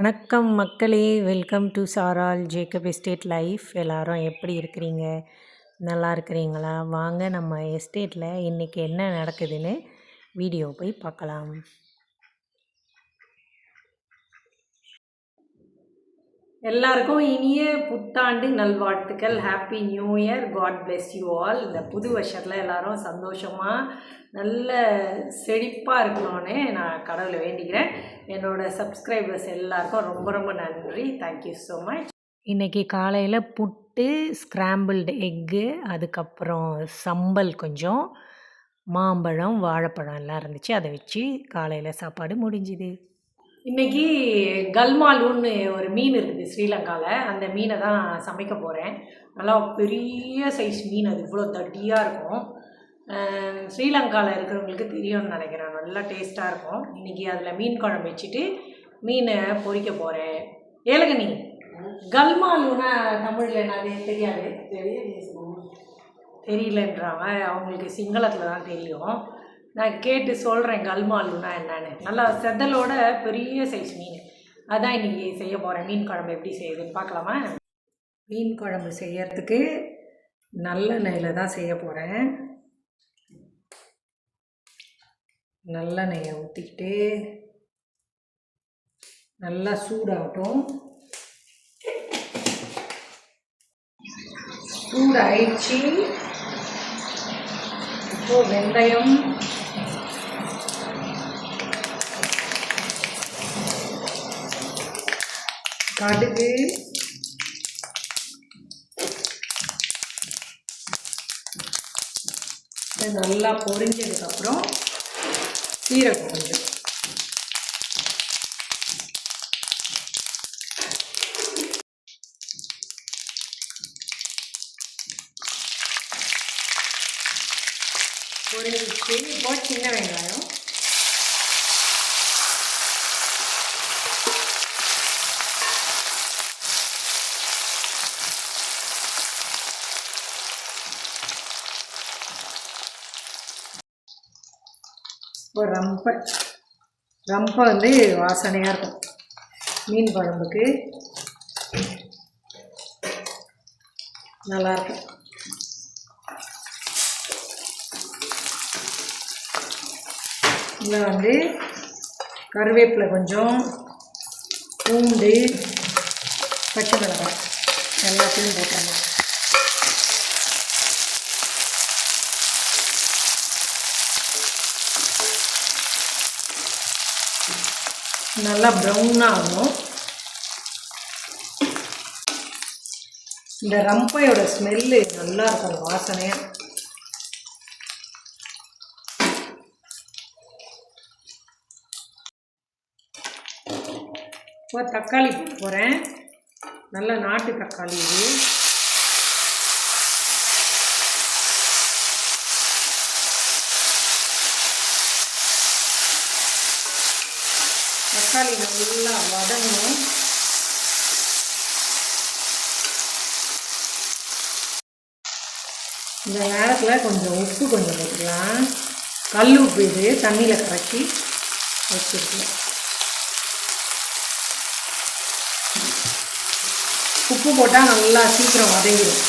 வணக்கம் மக்களே. Welcome to சாரால் ஜேக்கப் எஸ்டேட் லைஃப் எல்லாரும் எப்படி இருக்கிறீங்க? நல்லா இருக்கிறீங்களா? வாங்க நம்ம எஸ்டேட்டில் இன்றைக்கி என்ன நடக்குதுன்னு வீடியோ போய் பார்க்கலாம். எல்லாருக்கும் இனிய புத்தாண்டு நல்வாழ்த்துக்கள். Happy new year God bless you all இந்த புது வருஷத்தில் எல்லாரும் சந்தோஷமாக நல்ல செழிப்பாக இருக்கணும்னு நான் கடவுளை வேண்டிக்கிறேன். என்னோட சப்ஸ்கிரைபர்ஸ் எல்லாருக்கும் ரொம்ப ரொம்ப நன்றி. தேங்க்யூ ஸோ மச் இன்றைக்கி காலையில் புட்டு ஸ்க்ராம்பிள்டு எக்கு அதுக்கப்புறம் சம்பல் கொஞ்சம் மாம்பழம் வாழைப்பழம் எல்லாம் இருந்துச்சு. அதை வச்சு காலையில் சாப்பாடு முடிஞ்சுது. இன்றைக்கி கல்மாலூன்னு ஒரு மீன் இருக்குது ஸ்ரீலங்காவில் அந்த மீனை தான் சமைக்க போகிறேன் நல்லா பெரிய சைஸ் மீன் அது. இவ்வளோ தட்டியாக இருக்கும். ஸ்ரீலங்காவில் இருக்கிறவங்களுக்கு தெரியும்னு நினைக்கிறேன். நல்லா டேஸ்ட்டாக இருக்கும். இன்றைக்கி அதில் மீன் குழம்பு வச்சுட்டு மீனை பொரிக்க போகிறேன் ஏலகனி. கல்மாலூனா தமிழில் என்னது? தெரியாது. தெரியலன்றாங்க. அவங்களுக்கு சிங்களத்தில் தான் தெரியும். நான் கேட்டு சொல்கிறேன் கல்மாலுனா என்னன்னு. நல்லா செதலோட பெரிய சைஸ் மீன். அதான் இன்றைக்கி செய்ய போகிறேன் மீன் குழம்பு எப்படி செய்யுதுன்னு பார்க்கலாமா? மீன் குழம்பு செய்யறதுக்கு நல்லெண்ணெயில் தான் செய்ய போகிறேன் நல்லெண்ணெயை ஊற்றிக்கிட்டு நல்லா சூடாகட்டும். சூடாயிடுச்சு. இப்போது வெந்தயம் கடுகு. நல்லா பொரிஞ்சதுக்கப்புறம் சீரகம் கொஞ்சம். பொரிஞ்சிச்சு இப்போ சின்ன வெங்காயம். இப்போ ரொம்ப ரொம்ப வந்து வாசனையாக இருக்கும். மீன் குழம்புக்கு நல்லாயிருக்கும் இதில் வந்து கருவேப்பிலை கொஞ்சம் பூண்டு பச்சை மிளகாய் எல்லாத்தையும் போட்டுறணும் நல்லா ப்ரௌனாக ஆகணும் இந்த ரம்பையோட ஸ்மெல்லு நல்லா இருக்கும் வாசனையாக இப்போ தக்காளி போட போகிறேன் நல்ல நாட்டு தக்காளி இது. தக்காளி நல்லா வதங்கணும். இந்த நேரத்தில் கொஞ்சம் உப்பு கொஞ்சம் போட்டுக்கலாம். கல் உப்பு இது தண்ணியில் கரைச்சி வச்சுருக்கலாம் உப்பு போட்டால் நல்லா சீக்கிரம் வதங்கிடும்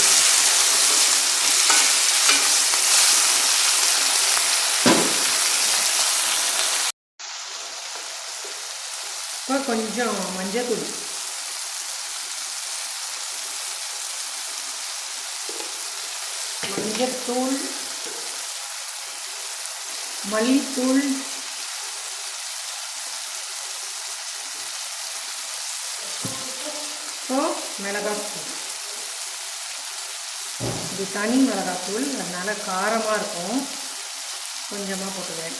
இப்போ கொஞ்சம் மஞ்சத்தூள் மஞ்சத்தூள் மல்லித்தூள் மிளகாத்தூள் இது தனி மிளகாத்தூள் அதனால காரமாக இருக்கும். கொஞ்சமாக போட்டுக்கிறேன்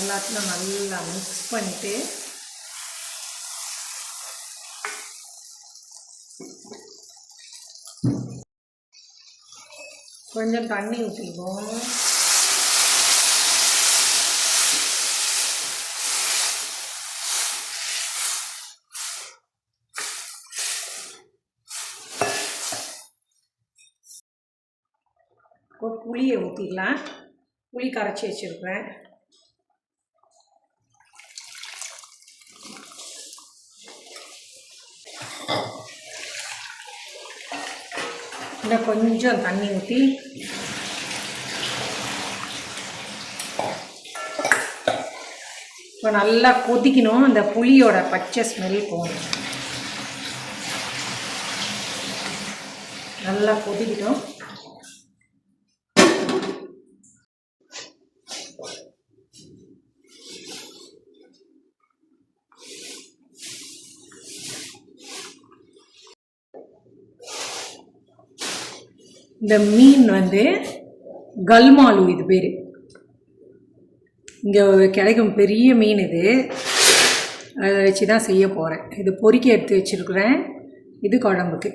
எல்லாத்தையும் நல்லா மிக்ஸ் பண்ணிவிட்டு கொஞ்சம் தண்ணி ஊற்றிக்குவோம் புளியை ஊற்றிக்கலாம் புளி கரைச்சி வச்சுருக்கிறேன். இன்னும் கொஞ்சம் தண்ணி ஊற்றி இப்போ நல்லா கொதிக்கணும். அந்த புளியோட பச்சை ஸ்மெல் போகணும். நல்லா கொதிக்கிட்டோம். இந்த மீன் வந்து கல்மாலு இது பேர். இங்கே கிடைக்கும் பெரிய மீன் இது. அதை வச்சு தான் செய்ய போகிறேன் இது பொறிக்க எடுத்து வச்சுருக்குறேன். இது குழம்புக்கு.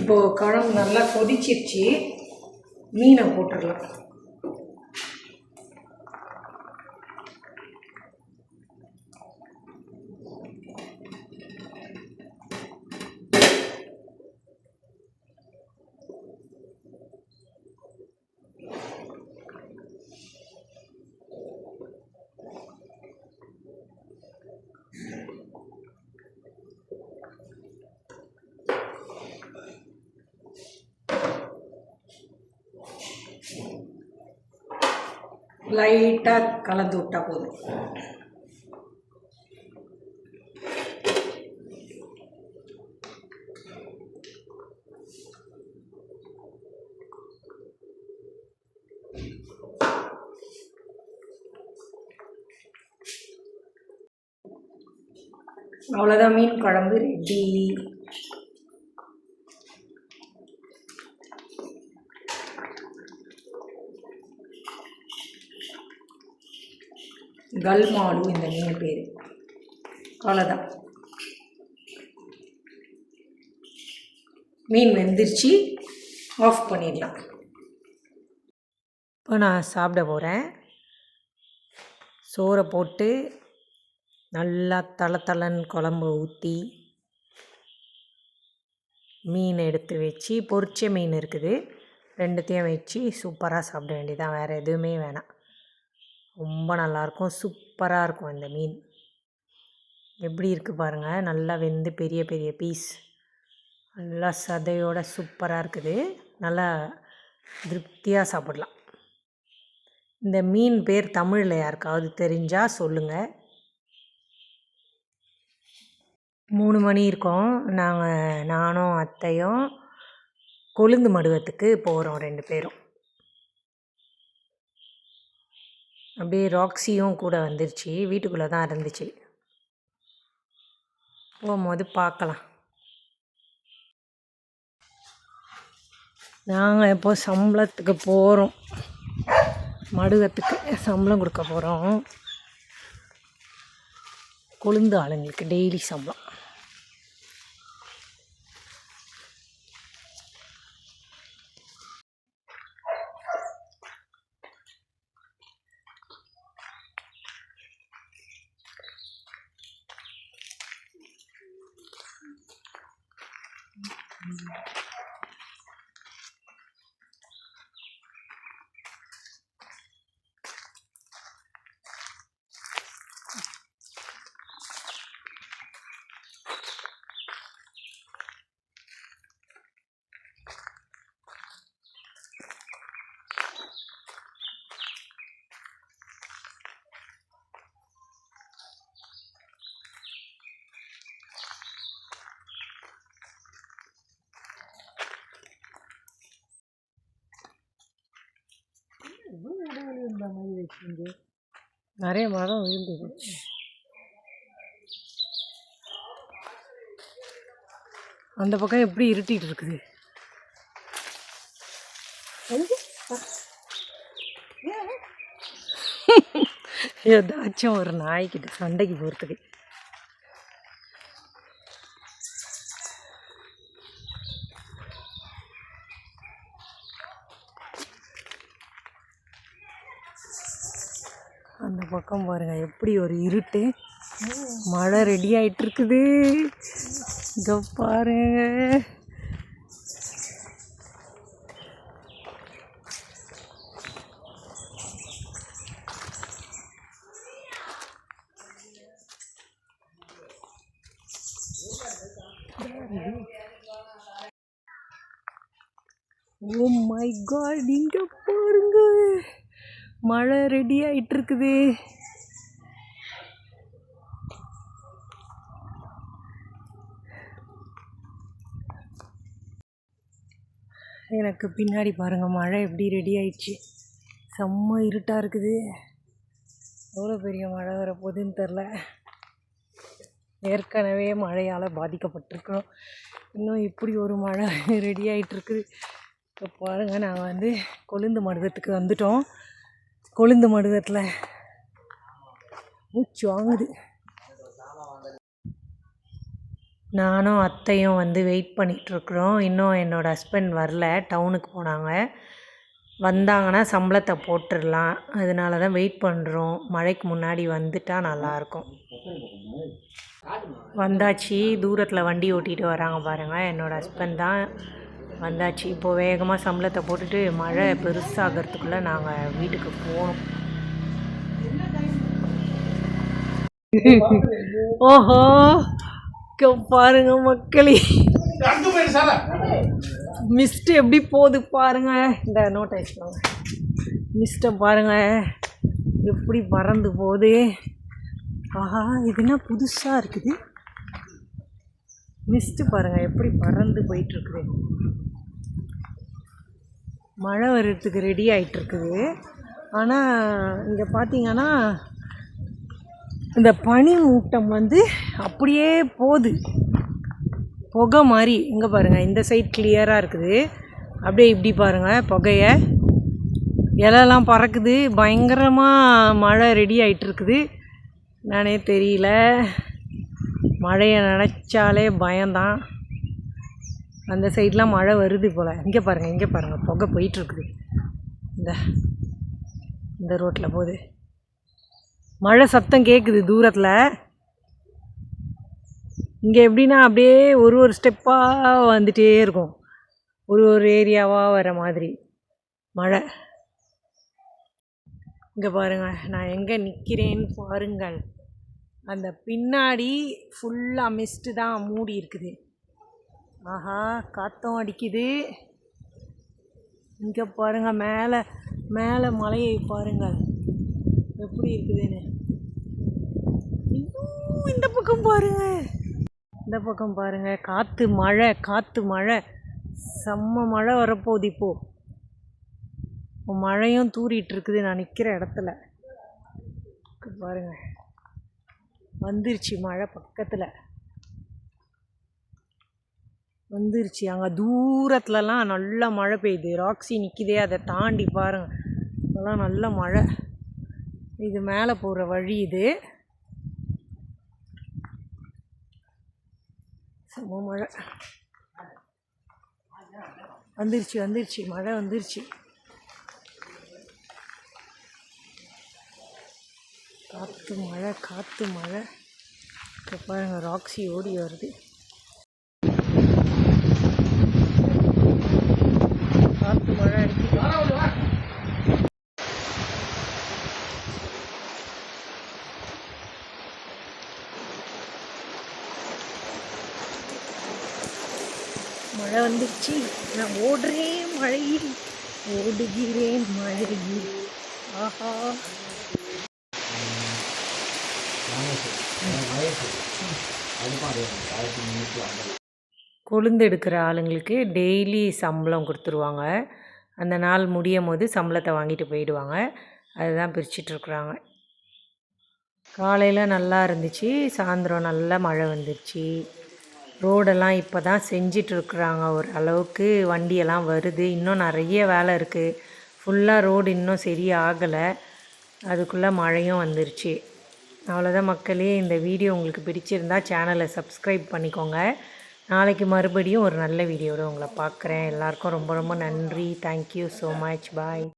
இப்போது குழம்பு நல்லா கொதிச்சிருச்சு. மீனை போட்டுடலாம். லைட்டாக கலந்து விட்டால் போதும். அவ்வளோதான் மீன் குழம்பு ரெடி கல்மாலு இந்த மீன் பேர். அவ்வளோதான் மீன் வெந்துருச்சு. ஆஃப் பண்ணிடலாம். இப்போ நான் சாப்பிட போகிறேன் சோறை போட்டு நல்லா தள தளன்னு குழம்பு ஊற்றி மீன் எடுத்து வச்சு பொரிச்ச மீன் இருக்குது. ரெண்டுத்தையும் வச்சு சூப்பராக சாப்பிட வேண்டியதான் வேறு எதுவுமே வேணாம். ரொம்ப நல்லாயிருக்கும் சூப்பராக இருக்கும் இந்த மீன். எப்படி இருக்குது பாருங்கள் நல்லா வெந்து பெரிய பெரிய பீஸ் நல்லா சதையோட சூப்பராக இருக்குது. நல்லா திருப்தியாக சாப்பிடலாம். இந்த மீன் பேர் தமிழில் யாருக்காவது தெரிஞ்சால் சொல்லுங்கள் மூணு மணி இருக்கும். நாங்கள் நானும் அத்தையும் கொழுந்து மடுவத்துக்கு போகிறோம் ரெண்டு பேரும். அப்படியே ராக்ஸியும் கூட வந்துருச்சு. வீட்டுக்குள்ளே தான் இருந்துச்சு. போகும்போது பார்க்கலாம். நாங்கள் இப்போ சம்பளத்துக்கு போகிறோம் மடுகத்துக்கு சம்பளம் கொடுக்க போகிறோம் கொழுந்து ஆளுங்களுக்கு டெய்லி சம்பளம். நிறைய மரம் விழுந்தது அந்த பக்கம் எப்படி இருட்டிகிட்டு இருக்குது? ஏதாச்சும் ஒரு நாய்க்கிட்ட சண்டைக்கு போகிறதுக்கு அந்த பக்கம் பாருங்க எப்படி ஒரு இருட்டு. மழை ரெடி ஆகிட்டு இருக்குது இதோ பாருங்க. Oh ஓ மை காட் இங்கே பாருங்கள் மழை ரெடி ஆயிட்டு இருக்குது எனக்கு பின்னாடி பாருங்கள் மழை எப்படி ரெடி ஆயிடுச்சு. செம்ம இருட்டாக இருக்குது. எவ்வளோ பெரிய மழை வரப்போகுதுன்னு தெரில ஏற்கனவே மழையால் பாதிக்கப்பட்டிருக்கிறோம் இன்னும் இப்படி ஒரு மழை ரெடி ஆகிட்டுருக்குது இப்போ பாருங்கள் நாங்கள் வந்து கொழுந்து மருதத்துக்கு வந்துட்டோம். கொழுந்து மடுதத்தில் மூச்சு வாங்குது. நானும் அத்தையும் வந்து வெயிட் பண்ணிகிட்ருக்குறோம் இன்னும் என்னோடய ஹஸ்பண்ட் வரல. டவுனுக்கு போனாங்க. வந்தாங்கன்னா சம்பளத்தை போட்டுடலாம். அதனால தான் வெயிட் பண்ணுறோம் மழைக்கு முன்னாடி வந்துட்டால் நல்லாயிருக்கும். வந்தாச்சு. தூரத்தில் வண்டி ஓட்டிகிட்டு வராங்க பாருங்கள் என்னோடய ஹஸ்பண்ட் தான். வந்தாச்சு. இப்போது வேகமாக சம்பளத்தை போட்டுட்டு மழை பெருசாகிறதுக்குள்ளே நாங்கள் வீட்டுக்கு போகணும் ஓஹோ பாருங்க மக்களே. மிஸ்ட் எப்படி போகுது பாருங்க. இந்த நோட் ஆயிடுச்சுவாங்க மிஸ்ட்டை பாருங்க. எப்படி பறந்து போகுது. ஆஹா இதுனா புதுசாக இருக்குது? மிஸ்ட்டு பாருங்க எப்படி பறந்து போயிட்டுருக்குது மழை வர்றதுக்கு ரெடி ஆயிட்டிருக்குது. ஆனால் இங்கே பார்த்தீங்கன்னா இந்த பனி மூட்டம் வந்து அப்படியே போகுது. புகை மாதிரி. இங்கே பாருங்கள் இந்த சைட் கிளியராக இருக்குது. அப்படியே இப்படி பாருங்கள் புகையை. இலெல்லாம் பறக்குது. பயங்கரமாக மழை ரெடி ஆகிட்டுருக்குது நானே தெரியல. மழையை நினச்சாலே பயம்தான். அந்த சைட்லாம் மழை வருது போல். இங்கே பாருங்கள் இங்கே பாருங்கள் புகை போயிட்டுருக்குது. இந்த இந்த ரோட்டில் போகுது. மழை சத்தம் கேட்குது தூரத்தில். இங்கே எப்படின்னா அப்படியே ஒரு ஒரு ஸ்டெப்பாக வந்துகிட்டே இருக்கும். ஒரு ஒரு ஏரியாவாக வர மாதிரி மழை. இங்கே பாருங்கள் நான் எங்கே நிற்கிறேன்னு பாருங்கள். அந்த பின்னாடி ஃபுல்லாக மிஸ்ட்டு தான் மூடி இருக்குது ஆஹா காற்றும் அடிக்குது. இங்கே பாருங்கள் மேலே மேலே மலையை பாருங்கள் எப்படி இருக்குதுன்னு. இன்னும் இந்த பக்கம் பாருங்கள் இந்த பக்கம் பாருங்கள் காற்று மழை காற்று மழை. செம்ம மழை வரப்போகுது இப்போ. மழையும் தூரிட்டு இருக்குது நான் நிற்கிற இடத்துல. பாருங்கள் வந்துருச்சு மழை பக்கத்தில். வந்துருச்சு. அங்கே தூரத்துலலாம் நல்லா மழை பெய்யுது. ராக்ஸி நிற்கிதே அதை தாண்டி பாருங்கள் அதெல்லாம் நல்ல மழை. இது மேலே போகிற வழி இது. செம மழை. வந்துருச்சு வந்துருச்சு. மழை வந்துருச்சு. காற்று மழை காற்று மழை. இப்போ பாருங்கள் ராக்ஸி ஓடி வருது காற்று மழை அடிக்குது மழை வந்துடுச்சு நான் ஓடுறேன் மழையில் ஓடுகிறேன் மழையில். ஆஹா. கொழுந்து எடுக்கிற ஆளுங்களுக்கு டெய்லி சம்பளம் கொடுத்துருவாங்க. அந்த நாள் முடியும் போது சம்பளத்தை வாங்கிட்டு போயிடுவாங்க. அதுதான் பிரிச்சிட்ருக்குறாங்க காலையில் நல்லா இருந்துச்சு சாயந்தரம் நல்லா மழை வந்துருச்சு. ரோடெல்லாம் இப்போ தான் செஞ்சிட்ருக்குறாங்க. ஒரு அளவுக்கு வண்டியெல்லாம் வருது. இன்னும் நிறைய வேலை இருக்குது ஃபுல்லாக ரோடு இன்னும் சரியாகலை. அதுக்குள்ளே மழையும் வந்துருச்சு. அவ்வளோதான் மக்களே. இந்த வீடியோ உங்களுக்கு பிடிச்சிருந்தா சேனலை சப்ஸ்கிரைப் பண்ணிக்கோங்க. நாளைக்கு மறுபடியும் ஒரு நல்ல வீடியோட உங்களை பார்க்குறேன். எல்லாருக்கும் ரொம்ப ரொம்ப நன்றி. Thank you so much bye